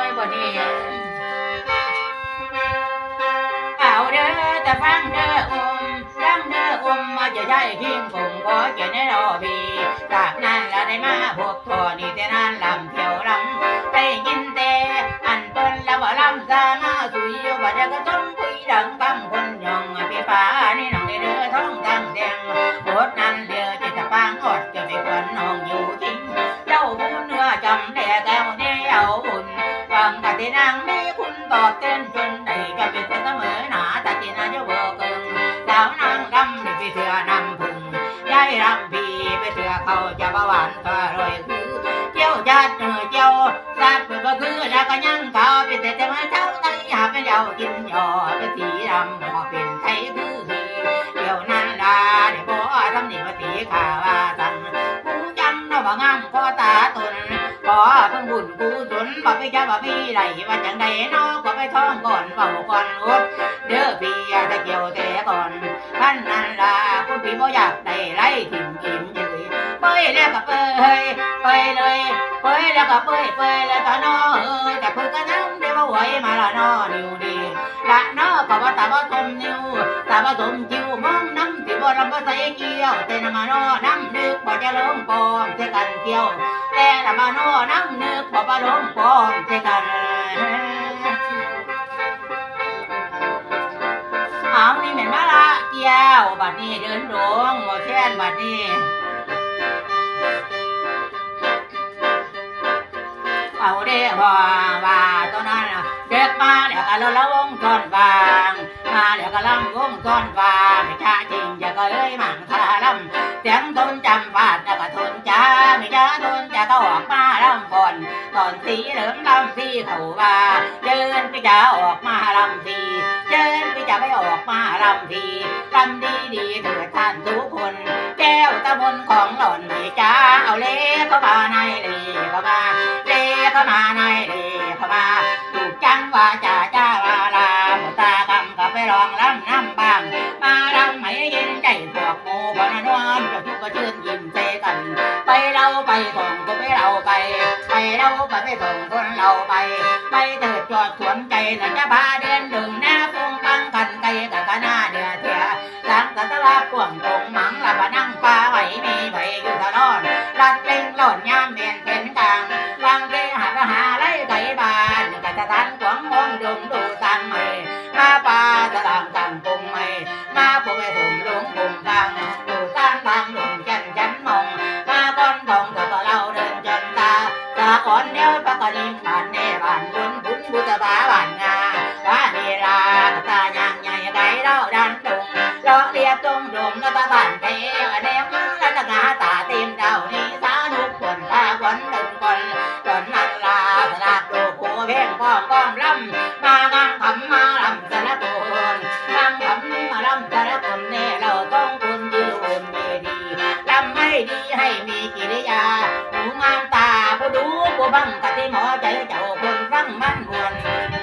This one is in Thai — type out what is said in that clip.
อยบ่นี่เอาเด้อแต่ฟังเด้ออมฟังเด้ออมมาจะใช้พิมผมก็เขียนให้รอบีจากนั้นละได้มาพบทอนี่แต่นั้นลำเที่ยวลำานก็รอยคือเจ้าจัดเนื้อเจ้าสัตว์เปิดก็คือแล้วก็ยังเขาเป็นแต่แต่มาเช้าไตหาเป็นเจ้ากินยอเป็นสีดำก็เป็นไทยคือเดี๋ยวนั้นลาเดี๋ยวพ่อทำหนีมาตีข่าว่าสั่งกูจำนะว่างามก็ตาตนขอเพิ่งบุญกูสนบ่ไปจ้าบ่พี่ไรว่าจังใดนาะก็ไปท่องก่อนบาก่อนอดเด้อพี่อยาตะเกี่ยวแต่ก่อนท่านนั้นล่ะคุณพี่บ่อยากได้ไรถิ่ม แล้วก็เปยเปยเลยเปยแล้วก็เปยเปยแล้วก็น้อเอ้ยแต่เพิ่นก็น้ำได้บ่ไหวมาละน้อนิวดีละน้อก็ว่าตาบ่ทมนิวตาบ่ทมคิวมองน้ำที่บ่ลำบ่ใส่เกี่ยวแต่น้ำมาน้อน้ำดึกบ่จะลงปอมเท่กันเกี่ยวแต่ละมาน่น้ำนึกพอปลมปอมเจกันเอานี่เหม็นมาละเกี่ยวบัดนี้เดินหลวงหมอแช่นบัดนี้ เอาเด้อว่าว่าตอนนั้นเด็กมาแล้วก็ละวงจนวางมาแล้วก็ลำวงจนวางไม่ช้าจริงจะก็เลยมั่งคาลำเสียงทนจำฟาดแล้วก็ทนจ้าไม่จ้าทนจะก็ออกมาลำก่อนตอนสีเหลืองลำสีเขาว่าเดินไปจะออกมาลำสีเดินไปจะไม่ออกมาลำสีลำดีดีเถิดท่านทุกคน แก้วตะบนของหล่อนไม่จ้าเอาเล่เข้ามาในเล มาในเล่เข้ามาถูกจังว่าจ่าจ้าลาลาหมดตากำกับไปลองลำน้ำบาง มาลำไม่ยินใจพวกโมบนนวนจะทุกข์ก็ชื่นยิ้มเจกัน ไปเราไปส่งก็ไปเราไป ไปเราไปไปส่งคนเราไป ไปเถิดจอดสวนใจนะจะพาเดินดึงหน้าปงปังกันไกลกับกะหน้าเดือเถียสังกัตลาพวงต ขวางมดูตังไม่มาปาตะลางตังปุงไม่มาผู้ไปส่งลงปุ่มกลางดูตังทางลงจันจันมองมาก้อนทองกับเราเดินจนตาตาอ่อนเดียวปากกนิ่งผ่านเน่ผ่านบุญบุญบุตรบาบ้านงาว่าเนลาตายางใหญ่ไก่เราดันดงเราเรียบตรงดงแล้วตาบ้าน ก้อมลำมางางคำมาลำสลักโคนงางคำมาลำสลักคนเน่เราต้องคุณยืนเมดีลำไม่ดีให้มีกิริยาหูงามตาผู้ดูผู้บังกะที่หมอใจเจ้าคนฟังมันมวน